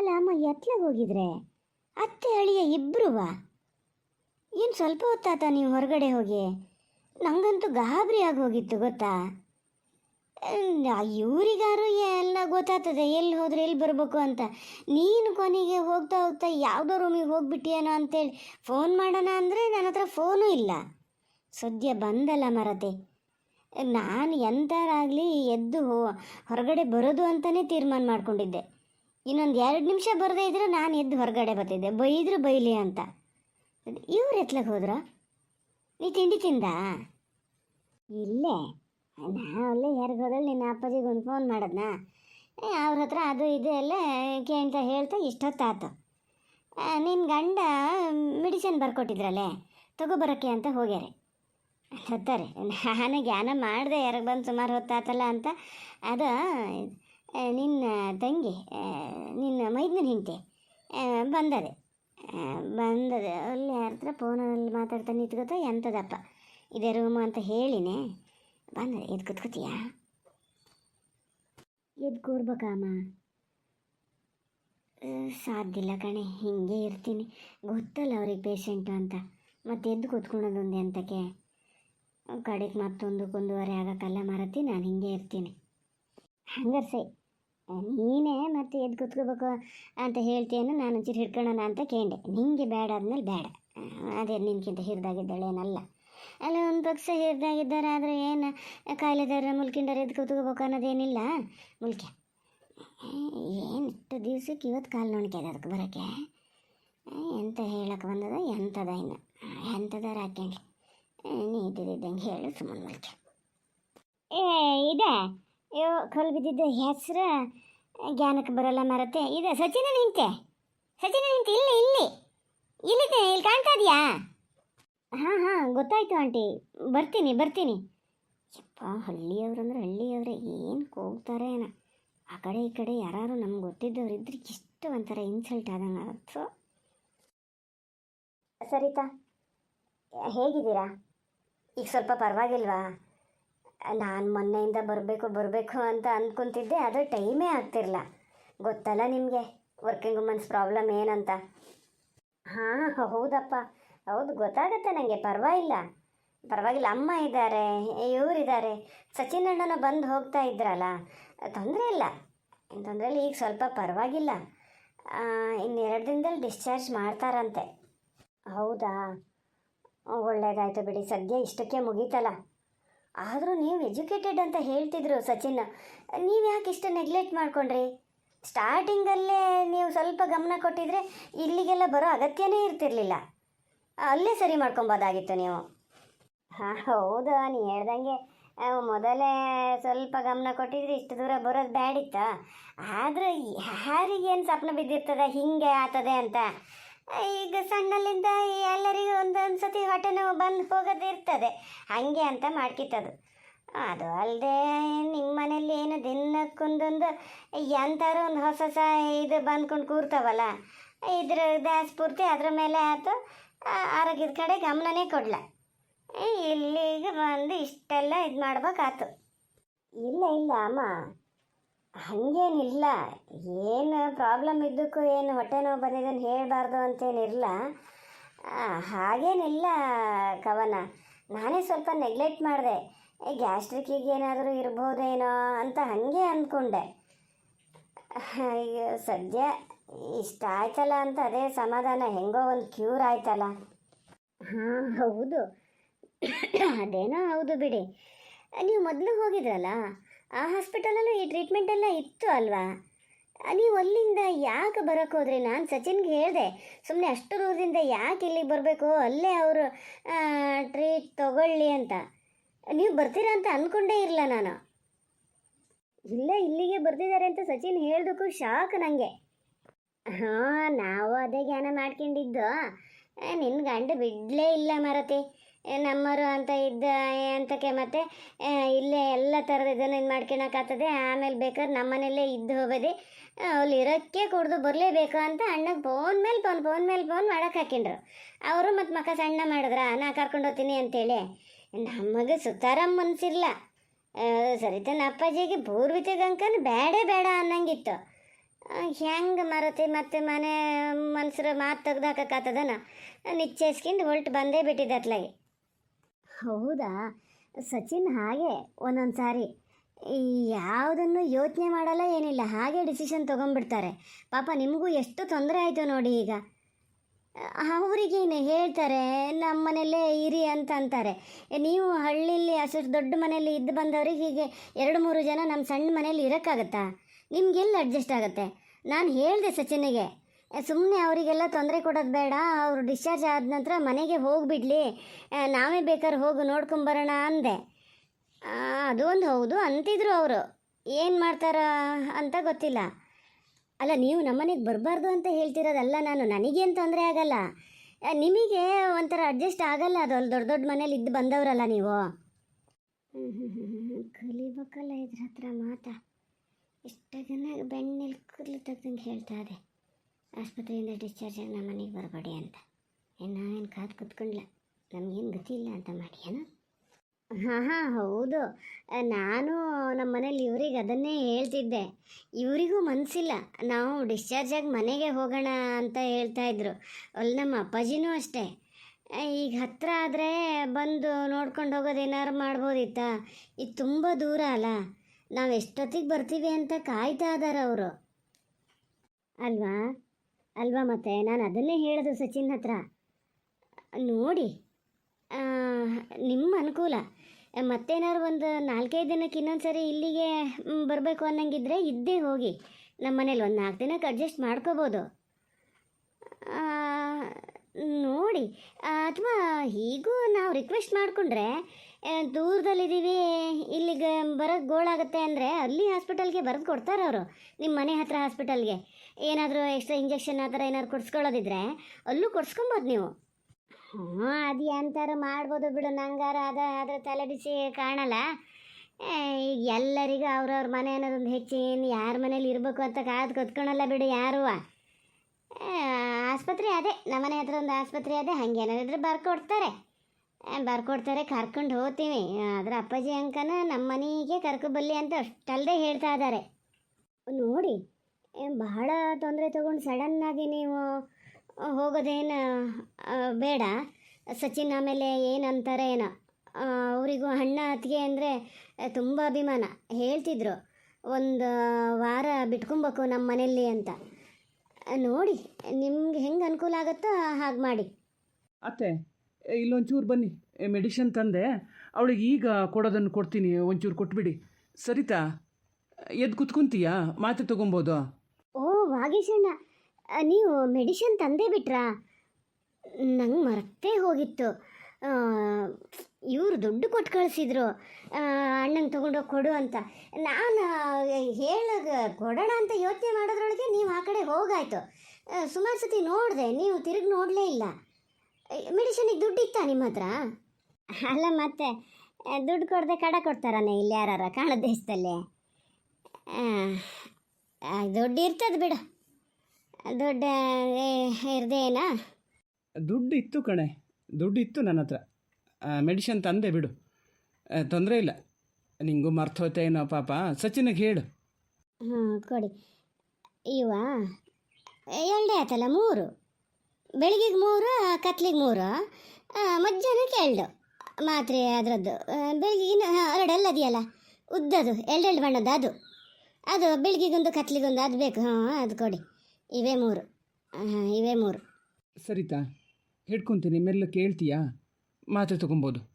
ಅಲ್ಲ ಅಮ್ಮ, ಎತ್ಲಾಗ ಹೋಗಿದ್ರೆ? ಅತ್ತೆ ಅಳಿಯ ಇಬ್ರುವಾ? ಏನು ಸ್ವಲ್ಪ ಹೊತ್ತಾತ ನೀವು ಹೊರಗಡೆ ಹೋಗಿ? ನಂಗಂತೂ ಗಾಬರಿ ಆಗಿ ಹೋಗಿತ್ತು, ಗೊತ್ತಾ? ಇವರಿಗಾರು ಎಲ್ಲ ಗೊತ್ತಾಗ್ತದೆ ಎಲ್ಲಿ ಹೋದ್ರೆ ಎಲ್ಲಿ ಬರಬೇಕು ಅಂತ. ನೀನು ಕೊನೆಗೆ ಹೋಗ್ತಾ ಹೋಗ್ತಾ ಯಾವುದೋ ರೂಮಿಗೆ ಹೋಗ್ಬಿಟ್ಟಿಯೇನೋ ಅಂತೇಳಿ ಫೋನ್ ಮಾಡೋಣ ಅಂದರೆ ನನ್ನ ಹತ್ರ ಫೋನೂ ಇಲ್ಲ. ಸದ್ಯ ಬಂದಲ್ಲ ಮರತೆ. ನಾನು ಎಂಥರಾಗಲಿ ಎದ್ದು ಹೊರಗಡೆ ಬರೋದು ಅಂತಲೇ ತೀರ್ಮಾನ ಮಾಡ್ಕೊಂಡಿದ್ದೆ. ಇನ್ನೊಂದು ಎರಡು ನಿಮಿಷ ಬರದೇ ಇದ್ರೆ ನಾನು ಎದ್ದು ಹೊರಗಡೆ ಬರ್ತಿದ್ದೆ. ಬೈದ್ರು ಬೈಲಿ ಅಂತ. ಇವ್ರು ಎತ್ಲಕ್ಕೆ ಹೋದ್ರ? ನೀ ತಿಂಡಿ ತಿಂದ? ಇಲ್ಲೇ. ನಾ ಅಲ್ಲೇ ಯಾರಿಗೆ ಹೋದ್ರೆ ನಿನ್ನ ಅಪ್ಪಾಜಿಗೆ ಒಂದು ಫೋನ್ ಮಾಡದ್ನಾ? ಅವ್ರ ಹತ್ರ ಅದು ಇದು ಎಲ್ಲ ಕೇಳ್ತಾ ಹೇಳ್ತಾ ಇಷ್ಟೊತ್ತಾತು ನಿನ್ನ ಗಂಡ ಮೆಡಿಸಿನ್ ಬರ್ಕೊಟ್ಟಿದ್ರಲ್ಲೇ? ತಗೋಬರೋಕ್ಕೆ ಅಂತ ಹೋಗ್ಯಾರೆ. ಹತ್ತಾರೆ ನಾನು ಜ್ಞಾನ ಮಾಡಿದೆ ಯಾರಿಗೆ ಬಂದು ಸುಮಾರು ಹೊತ್ತಾತಲ್ಲ ಅಂತ. ಅದು ನಿನ್ನ ತಂಗಿ ನಿನ್ನ ಮೈದನ ಹೆಂಡತಿ ಬಂದದೆ. ಬಂದದೆ. ಅಲ್ಲಿ ಹತ್ರ ಫೋನಲ್ಲಿ ಮಾತಾಡ್ತಾ ನಿಂತ್ಕೋತ ಎಂಥದಪ್ಪ? ಇದೇ ರೂಮು ಅಂತ ಹೇಳಿನೇ. ಬಂದದೆ. ಎದ್ದು ಕೂತ್ಕೋತೀಯಾ? ಎದ್ದು ಕೂರ್ಬೇಕಮ್ಮ. ಸಾಧ್ಯ ಇಲ್ಲ ಕಣೆ. ಹಿಂಗೆ ಇರ್ತೀನಿ. ಗೊತ್ತಲ್ಲ ಅವ್ರಿಗೆ ಪೇಷಂಟು ಅಂತ. ಮತ್ತೆ ಎದ್ದು ಕೂತ್ಕೊಳ್ಳೋದೊಂದು ಎಂತಕ್ಕೆ ಕಡೆಗೆ ಮತ್ತೊಂದು ಒಂದೂವರೆ ಆಗೋಕ್ಕಲ್ಲ ಮರತಿ. ನಾನು ಹಿಂಗೆ ಇರ್ತೀನಿ. ಹಂಗಾರೆ ಸೈ ನೀನೇ ಮತ್ತೆ ಎದ್ದು ಕುತ್ಕೋಬೇಕು ಅಂತ ಹೇಳ್ತೀಯನ್ನು ನಾನು ಒಂಚೂರು ಹಿಡ್ಕೊಳ್ಳೋಣ ಅಂತ ಕೇಂಡೆ. ನಿಂಗೆ ಬೇಡ ಅದ್ಮೇಲೆ ಬೇಡ. ಅದೇ ನಿನ್ಕಿಂತ ಹಿರಿದಾಗಿದ್ದಾಳೇನಲ್ಲ ಅಲ್ಲ, ಒಂದು ಪಕ್ಷ ಹಿರಿದಾಗಿದ್ದಾರೆ ಆದರೆ ಏನು ಕಾಯಿಲೆದಾರ ಮುಲ್ಕಿಂಡರ ಎದ್ದು ಕುತ್ಕೋಬೇಕು ಅನ್ನೋದೇನಿಲ್ಲ? ಮುಲ್ಕೆ. ಏನು ಇಷ್ಟು ದಿವ್ಸಕ್ಕೆ ಇವತ್ತು ಕಾಲು ನೋಣಿಕೆ ಅದಕ್ಕೆ ಬರೋಕ್ಕೆ? ಎಂತ ಹೇಳಕ್ಕೆ ಬಂದದ? ಎಂಥದ ಇನ್ನು? ಎಂಥದಾರ ಹಾಕ್ಯಂಡ್ಲಿ? ನೀ ಇದ್ದಿದ್ದಂಗೆ ಹೇಳು ಸುಮ್ಮನೆ ಮುಲ್ಕೆ. ಏ, ಇದೆ? ಅಯ್ಯೋ ಕಲ್ ಬಿದ್ದಿದ್ದ ಹೆಸರು ಜ್ಞಾನಕ್ಕೆ ಬರಲ್ಲ ಮರತೆ ಇದೆ ಸಚಿನ ನಿಂತೆ. ಸಚಿನ ನಿಂತೆ, ಇಲ್ಲಿ ಇಲ್ಲಿ. ಇಲ್ಲಿದೆ ಇಲ್ಲಿ ಕಾಣ್ತಾ ಇದೆಯಾ? ಹಾಂ ಹಾಂ, ಗೊತ್ತಾಯ್ತು ಆಂಟಿ. ಬರ್ತೀನಿ ಬರ್ತೀನಿ. ಯಪ್ಪ ಹಳ್ಳಿಯವ್ರಂದ್ರೆ ಹಳ್ಳಿಯವ್ರೆ. ಏನು ಕೂಗ್ತಾರೆ ಏನೋ. ಆ ಕಡೆ, ಈ ಕಡೆ ಯಾರು ನಮ್ಗೆ ಗೊತ್ತಿದ್ದವ್ರು ಇದ್ರೆ ಎಷ್ಟು ಒಂಥರ ಇನ್ಸಲ್ಟ್ ಆದಂಗೆ ಸೊ ಸರಿತಾ, ಹೇಗಿದ್ದೀರಾ? ಈಗ ಸ್ವಲ್ಪ ಪರವಾಗಿಲ್ವಾ? ನಾನು ಮೊನ್ನೆಯಿಂದ ಬರಬೇಕು ಬರಬೇಕು ಅಂತ ಅಂದ್ಕೊತಿದ್ದೆ ಅದು ಟೈಮೇ ಆಗ್ತಿರಲ್ಲ. ಗೊತ್ತಲ್ಲ ನಿಮಗೆ? ವರ್ಕಿಂಗ್ ವುಮನ್ಸ್ ಪ್ರಾಬ್ಲಮ್ ಏನಂತ? ಹಾಂ, ಹೌದಪ್ಪ. ಹೌದು, ಗೊತ್ತಾಗತ್ತೆ ನನಗೆ ಪರವಾಗಿಲ್ಲ. ಪರವಾಗಿಲ್ಲ, ಅಮ್ಮ ಇದ್ದಾರೆ, ಇವರಿದ್ದಾರೆ. ಸಚಿನ್ ಅಣ್ಣನ ಬಂದು ಹೋಗ್ತಾ ಇದ್ರಲ್ಲ? ತೊಂದರೆ ಇಲ್ಲ. ತೊಂದರೆ ಇಲ್ಲ ಈಗ ಸ್ವಲ್ಪ ಪರವಾಗಿಲ್ಲ. ಇನ್ನೆರಡು ದಿನದಲ್ಲಿ ಡಿಸ್ಚಾರ್ಜ್ ಮಾಡ್ತಾರಂತೆ. ಹೌದಾ? ಒಳ್ಳೇದಾಯ್ತು ಬಿಡಿ, ಸದ್ಯ ಇಷ್ಟಕ್ಕೆ ಮುಗೀತಲ್ಲ. ಆದರೂ ನೀವು ಎಜುಕೇಟೆಡ್ ಅಂತ ಹೇಳ್ತಿದ್ರು ಸಚಿನ್. ನೀವು ಯಾಕೆ ಇಷ್ಟು ನೆಗ್ಲೆಕ್ಟ್ ಮಾಡಿಕೊಂಡ್ರಿ? ಸ್ಟಾರ್ಟಿಂಗಲ್ಲೇ ನೀವು ಸ್ವಲ್ಪ ಗಮನ ಕೊಟ್ಟಿದ್ರೆ ಇಲ್ಲಿಗೆಲ್ಲ ಬರೋ ಅಗತ್ಯನೇ ಇರ್ತಿರ್ಲಿಲ್ಲ. ಅಲ್ಲೇ ಸರಿ ಮಾಡ್ಕೊಬೋದಾಗಿತ್ತು ನೀವು. ಹಾಂ, ಹೌದು ನೀ ಹೇಳ್ದಂಗೆ ಮೊದಲೇ ಸ್ವಲ್ಪ ಗಮನ ಕೊಟ್ಟಿದ್ರೆ ಇಷ್ಟು ದೂರ ಬರೋದು ಬ್ಯಾಡಿತ್ತ? ಆದ್ರೆ ಯಾರಿಗೇನು ಸ್ವಪ್ನ ಬಿದ್ದಿರ್ತದೆ, ಹಿಂಗೆ ಆತದೆ ಅಂತ? ಈಗ ಸಣ್ಣಲ್ಲಿಂದ ಎಲ್ಲರಿಗೂ ಒಂದೊಂದು ಸತಿ ಹೊಟ್ಟೆ ನೋವು ಬಂದು ಹೋಗೋದು ಇರ್ತದೆ ಹಾಗೆ ಅಂತ ಮಾಡ್ಕಿತ್ತದು. ಅದು ಅಲ್ಲದೆ ನಿಮ್ಮ ಮನೇಲಿ ಏನು ದಿನಕ್ಕೊಂದೊಂದು ಎಂಥಾರು ಒಂದು ಹೊಸ ಹೊಸ ಇದು ಬಂದ್ಕೊಂಡು ಕೂರ್ತಾವಲ್ಲ, ಇದ್ರ ದಾಸ್ ಪೂರ್ತಿ ಅದ್ರ ಮೇಲೆ ಆಯ್ತು ಆರೋಗ್ಯದ ಕಡೆ ಗಮನನೇ ಕೊಡಲ. ಇಲ್ಲಿಗೆ ಬಂದು ಇಷ್ಟೆಲ್ಲ ಇದು ಮಾಡ್ಬೇಕಾತು ಇಲ್ಲ ಇಲ್ಲ, ಅಮ್ಮ. ಹಾಗೇನಿಲ್ಲ. ಏನು ಪ್ರಾಬ್ಲಮ್ ಇದ್ದಕ್ಕೂ ಏನು ಹೊಟ್ಟೆ ನೋವು ಬಂದಿದ್ದನ್ನು ಹೇಳಬಾರ್ದು ಅಂತೇನಿರಲ್ಲ ಹಾಗೇನಿಲ್ಲ ಕವನ. ನಾನೇ ಸ್ವಲ್ಪ ನೆಗ್ಲೆಕ್ಟ್ ಮಾಡಿದೆ. ಗ್ಯಾಸ್ಟ್ರಿಕ್ಕಿಗೆ ಏನಾದರೂ ಇರ್ಬೋದೇನೋ ಅಂತ ಹಾಗೆ ಅಂದ್ಕೊಂಡೆ ಈಗ ಸದ್ಯ ಇಷ್ಟ ಆಯ್ತಲ್ಲ ಅಂತ ಅದೇ ಸಮಾಧಾನ. ಹೆಂಗೋ ಒಂದು ಕ್ಯೂರ್ ಆಯ್ತಲ್ಲ. ಹಾಂ, ಹೌದು. ಅದೇನೋ ಹೌದು ಬಿಡಿ. ನೀವು ಮೊದಲು ಹೋಗಿದ್ರಲ್ಲ? ಆ ಹಾಸ್ಪಿಟಲಲ್ಲೂ ಈ ಟ್ರೀಟ್ಮೆಂಟ್ ಎಲ್ಲ ಇತ್ತು ಅಲ್ವಾ? ನೀವು ಅಲ್ಲಿಂದ ಯಾಕೆ ಬರೋಕ್ಕೆ ಹೋದ್ರಿ? ನಾನು ಸಚಿನ್ಗೆ ಹೇಳಿದೆ ಸುಮ್ಮನೆ ಅಷ್ಟು ದೂರದಿಂದ ಯಾಕೆ ಇಲ್ಲಿಗೆ ಬರಬೇಕು? ಅಲ್ಲೇ ಅವರು ಟ್ರೀಟ್ ತಗೊಳ್ಳಿ ಅಂತ. ನೀವು ಬರ್ತೀರಾ ಅಂತ ಅಂದ್ಕೊಂಡೇ ಇರಲ್ಲ ನಾನು. ಇಲ್ಲ ಇಲ್ಲಿಗೆ ಬರ್ತಿದ್ದಾರೆ ಅಂತ ಸಚಿನ್ ಹೇಳೋದಕ್ಕೂ ಶಾಕ್ ನನಗೆ ಹಾಂ, ನಾವು ಅದೇ ಜ್ಞಾನ ಮಾಡ್ಕೊಂಡಿದ್ದು. ನಿನ್ನ ಗಂಡ ಬಿಡಲೇ ಇಲ್ಲ ಮರತಿ. ನಮ್ಮರು ಅಂತ ಇದ್ದ ಅಂತಕ್ಕೆ ಮತ್ತೆ ಇಲ್ಲೇ ಎಲ್ಲ ಥರದ ಇದನ್ನು ಇದು ಮಾಡ್ಕೊಳಕ್ಕಾಗ್ತದೆ ಆಮೇಲೆ ಬೇಕಾದ್ರೆ ನಮ್ಮನೆಯಲ್ಲೇ ಇದ್ದು ಹೋಗೋದೆ. ಅಲ್ಲಿ ಇರೋಕ್ಕೆ ಕುಡ್ದು ಬರಲೇಬೇಕು ಅಂತ ಅಣ್ಣಗೆ ಫೋನ್ ಮೇಲೆ ಫೋನ್ ಫೋನ್ ಮೇಲೆ ಫೋನ್ ಮಾಡಕ್ಕೆ ಹಾಕಿಂಡ್ರು ಅವರು ಮತ್ತು ಮಕ್ಕ ಸಣ್ಣ ಮಾಡಿದ್ರ, ನಾ ಕರ್ಕೊಂಡು ಹೋಗ್ತೀನಿ ಅಂತೇಳಿ. ನಮಗೆ ಮನ್ಸಿಲ್ಲ ಸರಿ ತನ್ನ ಅಪ್ಪಾಜಿಗೆ ಪೂರ್ವಿತ ಗಂಕನ್ ಬೇಡೇ ಬೇಡ ಅನ್ನಂಗಿತ್ತು. ಹೆಂಗೆ ಮರತಿ ಮತ್ತೆ ಮನೆ ಮನ್ಸರು ಮಾತು ತೆಗ್ದಾಕತ್ತದನ ನಿಚ್ಚೇಸ್ಕೊಂಡು ಹೊಲ್ಟು ಬಂದೇ ಬಿಟ್ಟಿದ್ದೆ ಅತ್ಲಾಗೆ. ಹೌದಾ? ಸಚಿನ್ ಹಾಗೆ ಒಂದೊಂದು ಸಾರಿ ಯಾವುದನ್ನು ಯೋಚನೆ ಮಾಡಲ್ಲ, ಏನಿಲ್ಲ, ಹಾಗೆ ಡಿಸಿಷನ್ ತೊಗೊಂಡ್ಬಿಡ್ತಾರೆ. ಪಾಪ ನಿಮಗೂ ಎಷ್ಟು ತೊಂದರೆ ಆಯಿತು ನೋಡಿ ಈಗ. ಅವರಿಗೇನು ಹೇಳ್ತಾರೆ? ನಮ್ಮ ಮನೆಯಲ್ಲೇ ಇರಿ ಅಂತ ಅಂತಾರೆ. ನೀವು ಹಳ್ಳಿಲಿ ಅಷ್ಟು ದೊಡ್ಡ ಮನೆಯಲ್ಲಿ ಇದ್ದು ಬಂದವ್ರಿಗೆ ಹೀಗೆ ಎರಡು ಮೂರು ಜನ ನಮ್ಮ ಸಣ್ಣ ಮನೇಲಿ ಇರೋಕ್ಕಾಗತ್ತಾ? ನಿಮ್ಗೆಲ್ಲಿ ಅಡ್ಜಸ್ಟ್ ಆಗುತ್ತೆ. ನಾನು ಹೇಳಿದೆ ಸಚಿನಿಗೆ ಸುಮ್ಮನೆ ಅವರಿಗೆಲ್ಲ ತೊಂದರೆ ಕೊಡೋದು ಬೇಡ, ಅವರು ಡಿಸ್ಚಾರ್ಜ್ ಆದ ನಂತರ ಮನೆಗೆ ಹೋಗಿಬಿಡಲಿ. ನಾವೇ ಬೇಕಾದ್ರೆ ಹೋಗಿ ನೋಡ್ಕೊಂಬರೋಣ ಅಂದೆ. ಅದು ಒಂದು ಹೌದು, ಅಂತಿದ್ರು ಅವರು. ಏನು ಮಾಡ್ತಾರ ಅಂತ ಗೊತ್ತಿಲ್ಲ. ಅಲ್ಲ, ನೀವು ನಮ್ಮನೆಗೆ ಬರಬಾರ್ದು ಅಂತ ಹೇಳ್ತಿರೋದಲ್ಲ ನಾನು, ನನಗೇನು ತೊಂದರೆ ಆಗಲ್ಲ. ನಿಮಗೆ ಒಂಥರ ಅಡ್ಜಸ್ಟ್ ಆಗಲ್ಲ ಅದು, ಅಲ್ಲಿ ದೊಡ್ಡ ದೊಡ್ಡ ಮನೇಲಿ ಇದ್ದು ಬಂದವರಲ್ಲ ನೀವು. ಕಲಿಬೇಕಲ್ಲ ಇದ್ರ ಹತ್ರ ಮಾತಾ. ಇಷ್ಟಾಗನ ಬೆಣ್ಣೆಲಿ ಕೂದಲು ತೆಗ್ದಂಗೆ ಹೇಳ್ತಾ ಇದೆ. ಆಸ್ಪತ್ರೆಯಿಂದ ಡಿಸ್ಚಾರ್ಜ್ ಆಗಿ ನಮ್ಮ ಮನೆಗೆ ಬರಬೇಡಿ ಅಂತ. ಏನು ನಾವೇನು ಕಾದು ಕೂತ್ಕೊಂಡ್ಲ? ನಮಗೇನು ಗತಿ ಇಲ್ಲ ಅಂತ ಮಾಡಿ, ಏನೋ? ಹಾಂ ಹಾಂ, ಹೌದು. ನಾನು ನಮ್ಮ ಮನೇಲಿ ಇವ್ರಿಗೆ ಅದನ್ನೇ ಹೇಳ್ತಿದ್ದೆ. ಇವರಿಗೂ ಮನಸ್ಸಿಲ್ಲ ನಾವು ಡಿಸ್ಚಾರ್ಜ್ ಆಗಿ ಮನೆಗೆ ಹೋಗೋಣ ಅಂತ ಹೇಳ್ತಾ ಇದ್ರು. ಅಲ್ಲಿ ನಮ್ಮ ಅಪ್ಪಾಜಿನೂ ಅಷ್ಟೇ. ಈಗ ಹತ್ರ ಆದರೆ ಬಂದು ನೋಡ್ಕೊಂಡು ಹೋಗೋದು ಏನಾರು ಮಾಡ್ಬೋದಿತ್ತಾ? ಇದು ತುಂಬ ದೂರ ಅಲ್ಲ. ನಾವು ಎಷ್ಟೊತ್ತಿಗೆ ಬರ್ತೀವಿ ಅಂತ ಕಾಯ್ತಾ ಇದ್ದಾರೆ ಅವರು. ಅಲ್ವಾ? ಅಲ್ವಾ ಮತ್ತೆ? ನಾನು ಅದನ್ನೇ ಹೇಳೋದು ಸಚಿನ್ ಹತ್ರ. ನೋಡಿ ನಿಮ್ಮ ಅನುಕೂಲ. ಮತ್ತೇನಾದ್ರು ಒಂದು ನಾಲ್ಕೈದು ದಿನಕ್ಕೆ ಇನ್ನೊಂದು ಸರಿ ಇಲ್ಲಿಗೆ ಬರಬೇಕು ಅನ್ನಂಗಿದ್ರೆ ಇದ್ದೇ ಹೋಗಿ. ನಮ್ಮ ಮನೇಲಿ ಒಂದು ನಾಲ್ಕು ದಿನಕ್ಕೆ ಅಡ್ಜಸ್ಟ್ ಮಾಡ್ಕೋಬೋದು. ನೋಡಿ ಅಥವಾ ಹೀಗೂ ನಾವು ರಿಕ್ವೆಸ್ಟ್ ಮಾಡಿಕೊಂಡ್ರೆ ದೂರದಲ್ಲಿದ್ದೀವಿ. ಇಲ್ಲಿಗೆ ಬರೋಕ್ಕೆ ಗೋಳಾಗುತ್ತೆ ಅಂದರೆ ಅಲ್ಲಿ ಹಾಸ್ಪಿಟಲ್ಗೆ ಬರೆದು ಕೊಡ್ತಾರೆ ಅವರು. ನಿಮ್ಮ ಮನೆ ಹತ್ರ ಹಾಸ್ಪಿಟಲ್ಗೆ. ಏನಾದರೂ ಎಕ್ಸ್ಟ್ರಾ ಇಂಜೆಕ್ಷನ್ ಆ ಥರ ಏನಾದ್ರು ಕೊಡ್ಸ್ಕೊಳ್ಳೋದಿದ್ರೆ ಅಲ್ಲೂ ಕೊಡ್ಸ್ಕೊಬೋದು ನೀವು. ಹ್ಞೂ ಅದು ಎಂತಾರು ಮಾಡ್ಬೋದು ಬಿಡು. ನಂಗಾರ ಅದು, ಅದರ ತಲೆ ಬಿಸಿ ಕಾಣಲ್ಲ. ಈಗ ಎಲ್ಲರಿಗೂ ಅವ್ರವ್ರ ಮನೆ ಅನ್ನೋದೊಂದು ಹೆಚ್ಚಿನ ಯಾರ ಮನೇಲಿ ಇರಬೇಕು ಅಂತ ಕಾದು ಕೊತ್ಕೊಳಲ್ಲ ಬಿಡು ಯಾರೂ. ಆಸ್ಪತ್ರೆ ಅದೇ. ನಮ್ಮನೆ ಹತ್ರ ಒಂದು ಆಸ್ಪತ್ರೆ ಅದೇ. ಹಂಗೇನಾದ್ರು ಇದ್ರೆ ಬರ್ಕೊಡ್ತಾರೆ. ಬರ್ಕೊಡ್ತಾರೆ ಕರ್ಕೊಂಡು ಹೋಗ್ತೀವಿ. ಆದರೆ ಅಪ್ಪಾಜಿ ಅಂಕನ ನಮ್ಮ ಮನೆಗೆ ಕರ್ಕೊಬಲ್ಲಿ ಅಂತ ಅಷ್ಟಲ್ಲದೆ ಹೇಳ್ತಾ ಇದ್ದಾರೆ. ನೋಡಿ ಏನು ಬಹಳ ತೊಂದರೆ ತೊಗೊಂಡು ಸಡನ್ನಾಗಿ ನೀವು ಹೋಗೋದೇನು ಬೇಡ. ಸಚಿನ್ ಆಮೇಲೆ ಏನೋ ಆ, ಅವರಿಗೂ ಅಣ್ಣ ಅತ್ತಿಗೆ ಅಂದರೆ ತುಂಬ ಅಭಿಮಾನ. ಹೇಳ್ತಿದ್ರು ಒಂದು ವಾರ ಬಿಟ್ಕೊಬೇಕು ನಮ್ಮ ಮನೆಯಲ್ಲಿ ಅಂತ. ನೋಡಿ ನಿಮ್ಗೆ ಹೆಂಗೆ ಅನುಕೂಲ ಆಗುತ್ತೋ ಹಾಗೆ ಮಾಡಿ. ಅತ್ತೆ ಇಲ್ಲೊಂಚೂರು ಬನ್ನಿ. ಮೆಡಿಷನ್ ತಂದೆ. ಅವಳಿಗೆ ಈಗ ಕೊಡೋದನ್ನು ಕೊಡ್ತೀನಿ, ಒಂಚೂರು ಕೊಟ್ಬಿಡಿ. ಸರಿತಾ? ಎದ್ದು ಕುತ್ಕೊಂತೀಯಾ? ಮಾತ್ರೆ ತೊಗೊಬೋದು? ಓ, ವಾಗೇಶಣ್ಣ. ನೀವು ಮೆಡಿಷನ್ ತಂದೇ ಬಿಟ್ರಾ? ನಂಗೆ ಮರ್ತೇ ಹೋಗಿತ್ತು. ಇವರು ದುಡ್ಡು ಕೊಟ್ಟು ಕಳಿಸಿದ್ರು. ಅಣ್ಣಂಗೆ ತೊಗೊಂಡೋಗಿ ಕೊಡು ಅಂತ. ನಾನು ಹೇಳಗ ಕೊಡೋಣ ಅಂತ ಯೋಚನೆ ಮಾಡೋದ್ರೊಳಗೆ ನೀವು ಆ ಕಡೆ ಹೋಗಾಯ್ತು. ಸುಮಾರು ಸತಿ ನೋಡಿದೆ. ನೀವು ತಿರುಗಿ ನೋಡಲೇ ಇಲ್ಲ. ಮೆಡಿಷನಿಗೆ ದುಡ್ಡು ಇತ್ತಾ ನಿಮ್ಮ ಹತ್ರ? ಅಲ್ಲ ಮತ್ತೆ ದುಡ್ಡು ಕೊಡದೆ ಕಡ ಕೊಡ್ತಾರಾನೆ ಇಲ್ಲಿ ಯಾರ ಕಾಣ ದೇಶದಲ್ಲಿ? ದುಡ್ಡು ಇರ್ತದೆ ಬಿಡು. ದುಡ್ಡು ಇರ್ದೇನ? ದುಡ್ಡು ಇತ್ತು ಕಣೆ ದುಡ್ಡು ಇತ್ತು ನನ್ನ ಹತ್ರ. ಮೆಡಿಷನ್ ತಂದೆ ಬಿಡು. ತೊಂದರೆ ಇಲ್ಲ. ನಿಂಗೂ ಮರ್ತೋತೇನೋ ಪಾಪ ಸಚಿನಿಗೆ ಹೇಳು. ಹಾಂ ಕೊಡಿ. ಇವ ಎರಡೇ ಆಯ್ತಲ್ಲ ಮೂರು? ಬೆಳಿಗ್ಗೆಗೆ ಮೂರು, ಕತ್ಲಿಗೆ ಮೂರು ಮಧ್ಯಾಹ್ನಕ್ಕೆ ಎರಡು ಮಾತ್ರೆ ಅದರದ್ದು. ಬೆಳಿಗ್ಗಿನ ಎರಡೆಲ್ಲ ಅದೆಯಲ್ಲ, ಉದ್ದದು, ಎರಡೆರಡು ಬಣ್ಣದ್ದು ಅದು. ಅದು ಬೆಳಿಗ್ಗೆಗೊಂದು, ಕತ್ಲಿಗೊಂದು, ಅದು ಬೇಕು. ಹಾಂ, ಅದು ಕೊಡಿ. ಇವೇ ಮೂರು. ಹಾಂ, ಇವೇ ಮೂರು. ಸರಿತಾ, ಹಿಡ್ಕೊತೀನಿ ಮೆಲ್ಲ ಕೇಳ್ತೀಯಾ? ಮಾತ್ರೆ ತೊಗೊಬೋದು.